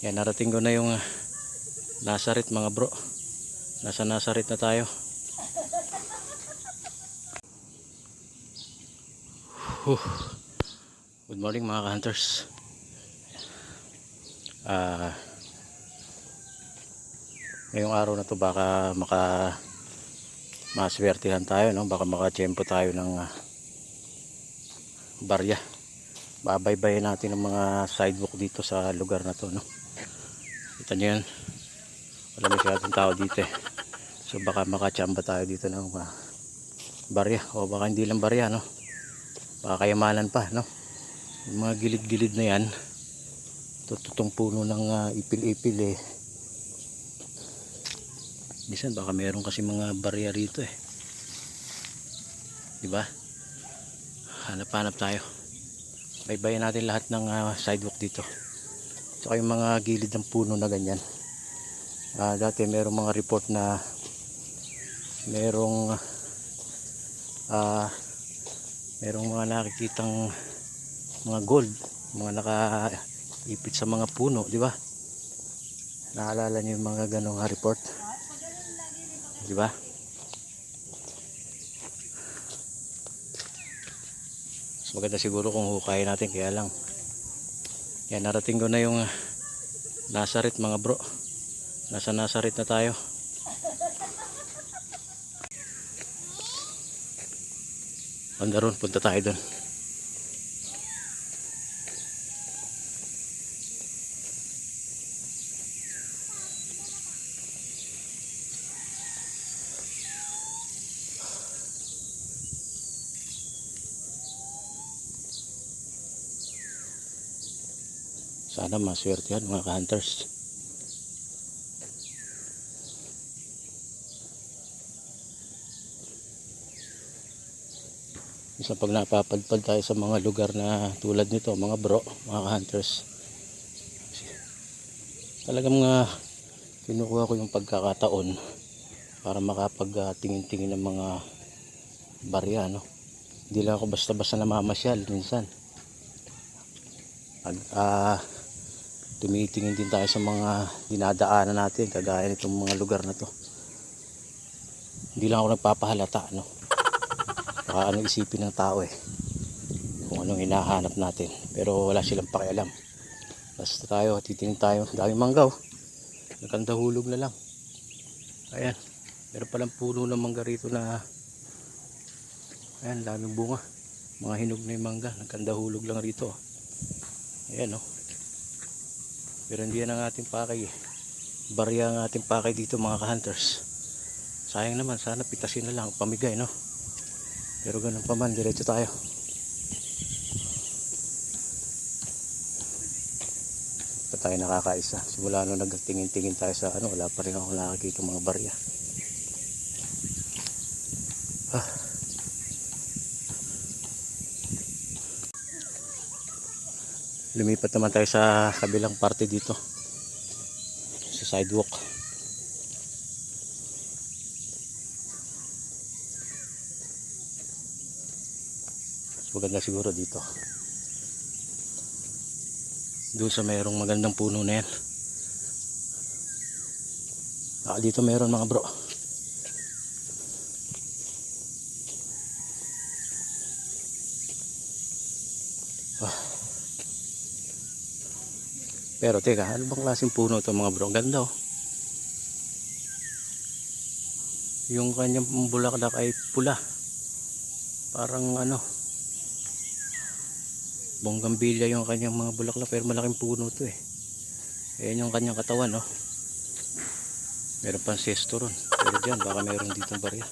Yan, narating ko na yung uh, Nazaret mga bro. Nasa Nazaret na tayo. Good morning mga ka-hunters. Ah, ngayong araw na to baka maka maswertihan tayo no baka makachempo tayo ng ah, barya babaybayin natin ang mga sidewalk dito sa lugar na to no kita nyo yan wala masyadong tao dito eh so baka makachamba tayo dito ng ah, barya o baka hindi lang barya no baka kayamanan pa no yung mga gilid-gilid na yan tututong puno ng ah, ipil-ipil eh Minsan baka meron kasi mga barya rito eh. 'Di ba? Hanap-hanap tayo. Baybayin natin lahat ng ah, sidewalk dito. Saka yung mga gilid ng puno na ganyan. Ah, dati merong mga report na merong ah merong mga nakikitang mga gold, mga nakaipit sa mga puno, di ba? Naalala niyo yung mga ganong report? Di ba? Mas maganda siguro kung hukayin natin kaya lang. Yan narating ko na yung ah, Nazaret mga bro. Nasa Nazaret na tayo. Banda ron, punta tayo doon. Sana maswerte yan mga hunters. Isa pag napapadpad tayo sa mga lugar na tulad nito, mga bro, mga hunters. Talagang mga kinukuha ko yung pagkakataon para makapagtingin-tingin ng mga barya, no? Hindi lang ako basta-basta namamasyal minsan pag ah, tumitingin din tayo sa mga dinadaanan natin kagaya nitong mga lugar na to. Hindi lang ako nagpapahalata no? Baka anong isipin ng tao eh kung anong hinahanap natin. Pero wala silang pakialam. Basta tayo titingin tayo. Daming manggaw nagkandahulog na lang. Ayan. Meron palang puno ng mangga rito na ayan daming bunga. Mga hinog na yung mangga. Nagkandahulog lang rito oh. Ayan oh. Pero hindi yan ang ating pakay eh. Barya ang ating pakay dito mga ka-hunters. Sayang naman, sana pitasin na lang, pamigay no. Pero ganun pa man, diretso tayo. Pa tayo nakakaisa. Simula nung nagtingin-tingin tayo sa ano, wala pa rin ako nakakita mga barya. Lumipat naman tayo sa kabilang parte dito. Sa sidewalk. Mas maganda siguro dito. Doon sa mayroong magandang puno na yan. Ah, dito mayroon mga bro Pero teka, ano bang klaseng puno to mga bro? Ganda oh. Yung kanyang bulaklak ay pula. Parang ano. Bonggambilya yung kanyang mga bulaklak pero malaking puno to eh. Ayan yung kanyang katawan oh. Meron pang sesto ron. Pero dyan baka meron ditong barya.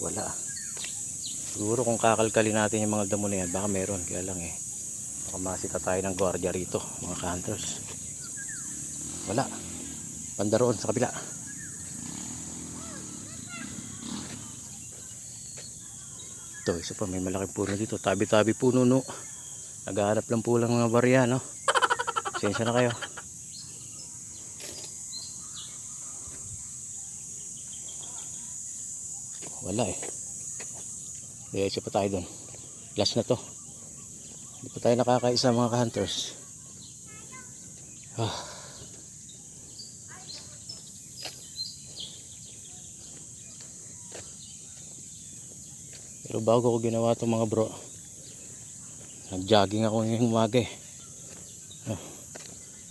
Wala ah. Siguro kung kakalkalin natin yung mga damo na yan, baka meron. Kaya lang eh. Baka masita tayo ng gwardiya rito, mga hunters. Wala. Banda roon sa kabila. Ito, isa pa. May malaking puno dito. Tabi-tabi puno, no. Naghahanap lang po lang mga barya, no. Sensya na kayo. Wala eh. Diretso pa tayo doon. Last na to. Hindi pa tayo nakakaisa mga ka-hunters. Ah. Pero bago ko ginawa itong mga bro, nag-jogging ako ngayong umaga eh. Ah.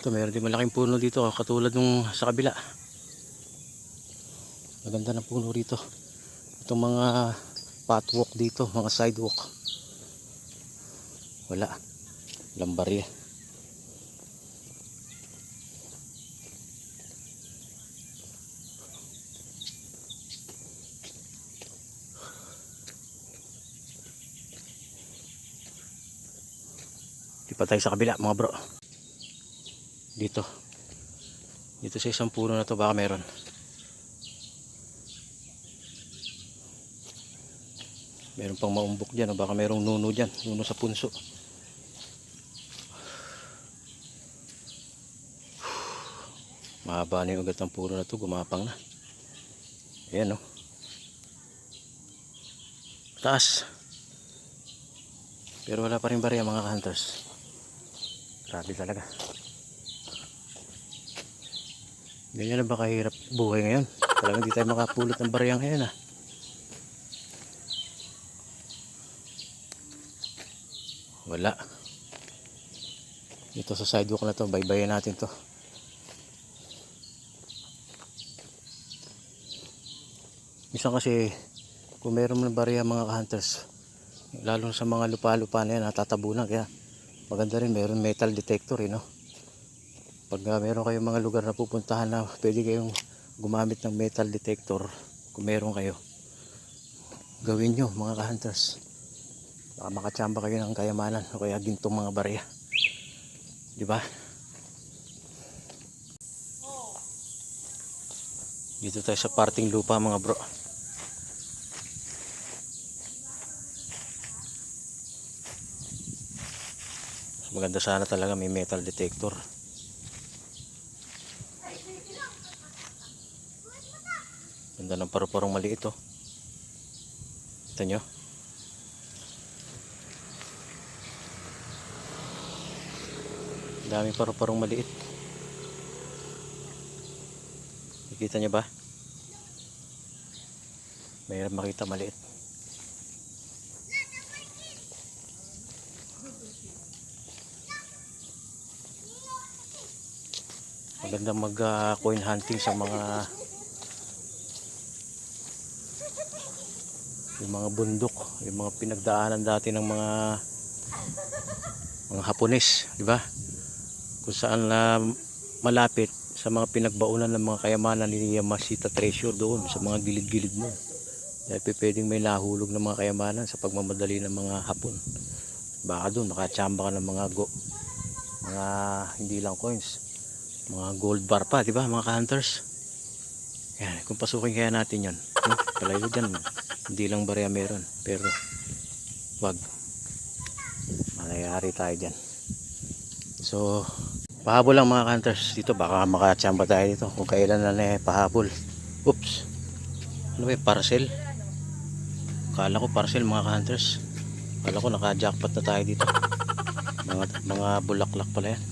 Ito, meron din malaking puno dito, ah, katulad nung sa kabila. Maganda na puno rito. Itong mga pathwalk dito, mga sidewalk. Wala. Lambarya. Pa tayo sa kabila mga bro. Dito. Dito sa isang puno na to baka meron. Meron pang maumbok dyan o baka merong nuno dyan. Nuno sa punso. Mahaba na yung ugat ng puno na to. Gumapang na. Ayan o. Taas. Pero wala pa rin barya mga hunters. Grabe talaga. Ganyan na ba kahirap buhay ngayon? Talagang hindi tayo makapulot ng barya ngayon ah. Wala. Dito sa sidewalk na to, baybayin natin to. Minsan kasi, kung meron ng barya mga hunters, lalo sa mga lupa-lupa na yan, natatabunan. Kaya maganda rin, meron metal detector eh, no? Pag uh, meron kayong mga lugar na pupuntahan na pwede kayong gumamit ng metal detector, kung meron kayo, gawin nyo mga ka-hunters. Baka makachamba kayo ng kayamanan o kaya gintong mga barya. Di ba? Dito tayo sa parting lupa mga bro. Maganda sana talaga may metal detector. Ganda ng paru-parong maliit oh. Ito nyo. Daming paru-parong maliit. Nakikita nyo ba? Mayroon makita maliit. Maganda mag uh, coin hunting sa mga yung mga bundok, yung mga pinagdaanan dati ng mga mga Hapones, di ba? Kung saan na malapit sa mga pinagbaunan ng mga kayamanan ni Yamashita Treasure doon sa mga gilid-gilid mo. Dahil pwedeng may nahulog ng mga kayamanan sa pagmamadali ng mga Hapon. Baka doon nakachamba ka ng mga go mga hindi lang coins, mga gold bar pa, di ba? Mga hunters. Yan, kung pasukin kaya natin 'yon. Hmm, palayo dyan. Hindi lang barya meron, pero wag. Manayari tayo dyan. So, pahabol lang mga hunters dito. Baka makachamba tayo dito. Kung kailan na eh, pahabol. Oops. Ano ba yun? Parcel? Kala ko parcel mga hunters. Kala ko naka-jackpot na tayo dito. Mga, mga bulaklak pala yan.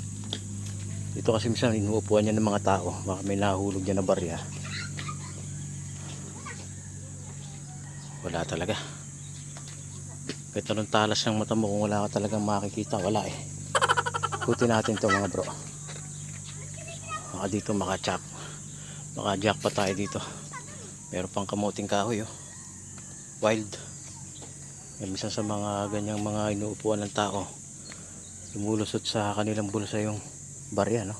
Dito kasi minsan inuupuan niya ng mga tao. Baka may nahulog dyan na barya. Wala talaga. Kahit anong talas ng mata mo kung wala ka talagang makikita, wala eh. Ikutin natin to mga bro. Baka dito makachak. Baka jackpot tayo dito. Meron pang kamuting kahoy oh. Wild. Yan, minsan sa mga ganyang mga inuupuan ng tao, lumulusot sa kanilang bulsa yung barya no.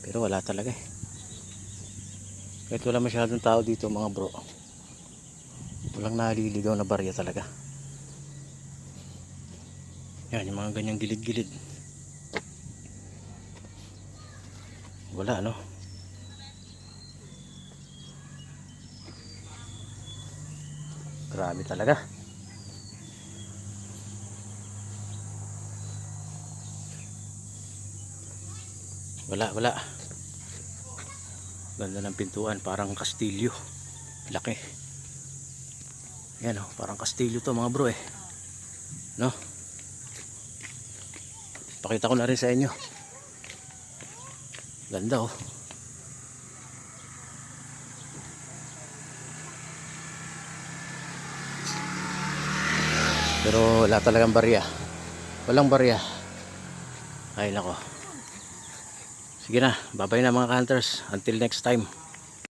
Pero wala talaga eh. Kahit wala masyadong tao dito mga bro. Walang naliligaw na barya talaga. Yan, yung mga ganyang gilid-gilid. Wala, no? Grabe talaga. Wala, wala. Ganda ng pintuan, parang kastilyo. Laki. Yan oh, parang kastilyo to mga bro eh. No? Pakita ko na rin sa inyo. Ganda oh. Pero wala talagang barya. Walang barya. Ay nako. Sige na, babay na mga hunters. Until next time.